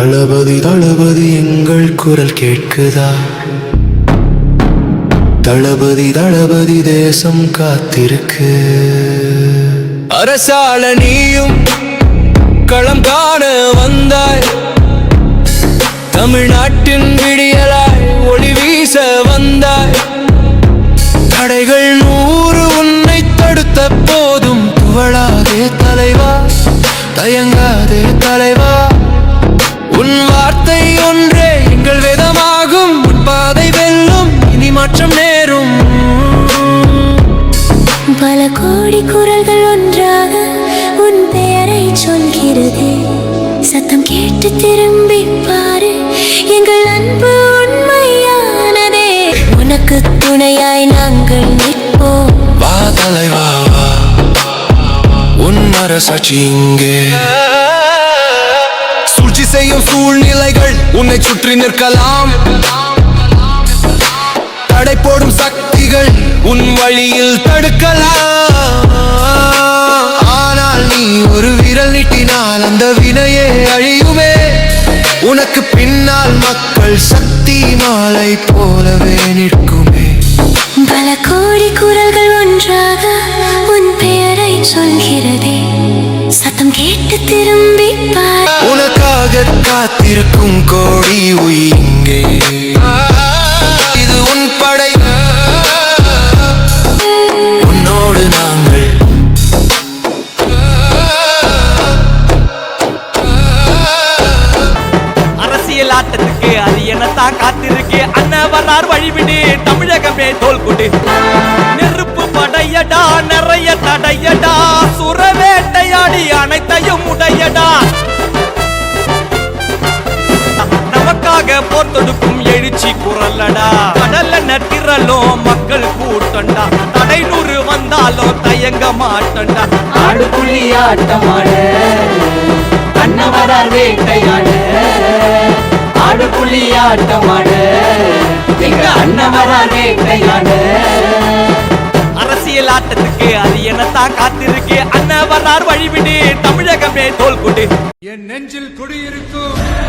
தளபதி தளபதி எங்கள் குரல் கேட்குதா? தளபதி தளபதி தேசம் காத்திருக்கு. அரசால நீயும் களம் காண வந்தாய். தமிழ்நாட்டின் விடியலாய் ஒளி வீச வந்தாய். தடைகள் நூறு உன்னை தடுத்த போதும் துவளாதே தலைவா. தயங்காதே தலைவா. உன் வார்த்தை ஒன்றே எங்கள் வேதமாகும். பாதை வெல்லும் இனி மாற்றம் நேரும். பல கோடி குரல்கள் ஒன்றாக உன் பெயரை சொல்கிறது. சத்தம் கேட்டு திரும்பி பாரு எங்கள் அன்பு உண்மையானதே. உனக்கு துணையாய் நாங்கள் நிற்போம். வா தலைவா உன் அரசாட்சி இங்கே. சூழ்நிலைகள் உன்னை சுற்றி நிற்கலாம். தடை போடும் சக்திகள் உன் வழியில் தடுக்கலாம். ஆனால் நீ ஒரு விரல் நீட்டினால் அந்த வினையே அழியுமே. உனக்கு பின்னால் மக்கள் சக்தி மாலை போலவே நிற்குமே. பல கோடி குரல்கள் ஒன்றாக உன் பெயரை சொல்கிறதே. சத்தம் கேட்டு திரும்பி பாரு. உனக்காக காத்திருக்கும் கோடி உயிங்கே இது உன் படை. உன்னோடு நாங்கள். அரசியல் ஆட்டத்துக்கு அது என்னத்தான் காத்திருக்கு. அண்ணன் வரார் வழிவிடு. தமிழகமே தோல் கொடு போர் தொடுக்கும் எழுச்சி குரல்லடா. கடல்ல நட்டிரலோ மக்கள் கூட்டண்டா. தடை நூறு வந்தாலும் தயங்க மாட்டண்டா. ஆடு புள்ளி ஆட்டமாட. அன்னவரார் வேட்டையாட. ஆடு புள்ளி ஆட்டமாட. எங்க அன்னவரார் வேட்டையாட. அரசியல் ஆட்டத்துக்கு அது என்னத்தான் காத்திருக்கு? அண்ணவரார் வழிவிடு தமிழகமே தோல் கொடு என் நெஞ்சில் குடியிருக்கும்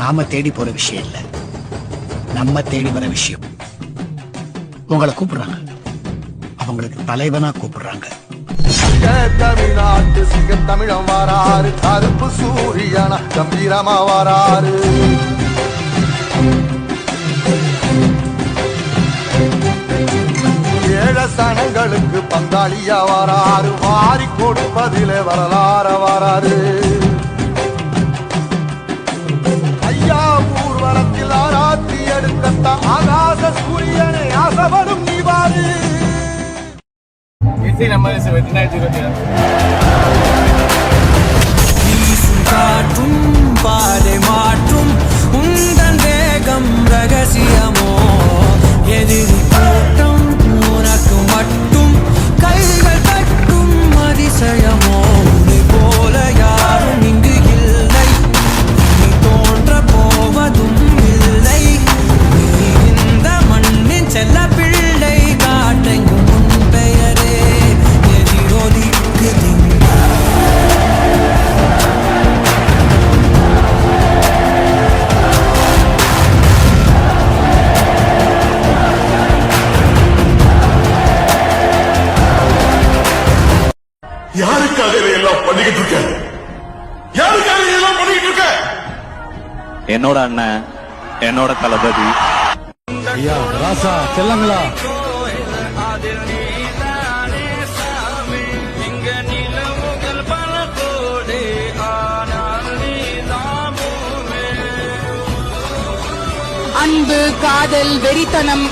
நாம தேடி போற விஷயம் இல்ல. நம்ம தேடி வர விஷயம். உங்களை கூப்பிடுறாங்க. அவங்களுக்கு தலைவனா கூப்பிடுறாங்க. தமிழ்நாட்டு சிங்க தமிழம் வராரு கருப்பு சூரியனா கம்பீரமா வராரு ஏழசனங்களுக்கு பந்தாளியா பங்காளியா வராரு வாரி கொடுப்பதிலே வரலாற வராரு Sí, la madre se va யாருக்காக இதையெல்லாம் பண்ணிக்கிட்டு இருக்க யாருக்காக இதெல்லாம் பண்ணிக்கிட்டு இருக்க என்னோட அண்ணன் என்னோட தளபதி. ஐயா ராசா செல்லங்களா? அன்பு காதல் வெறித்தனம்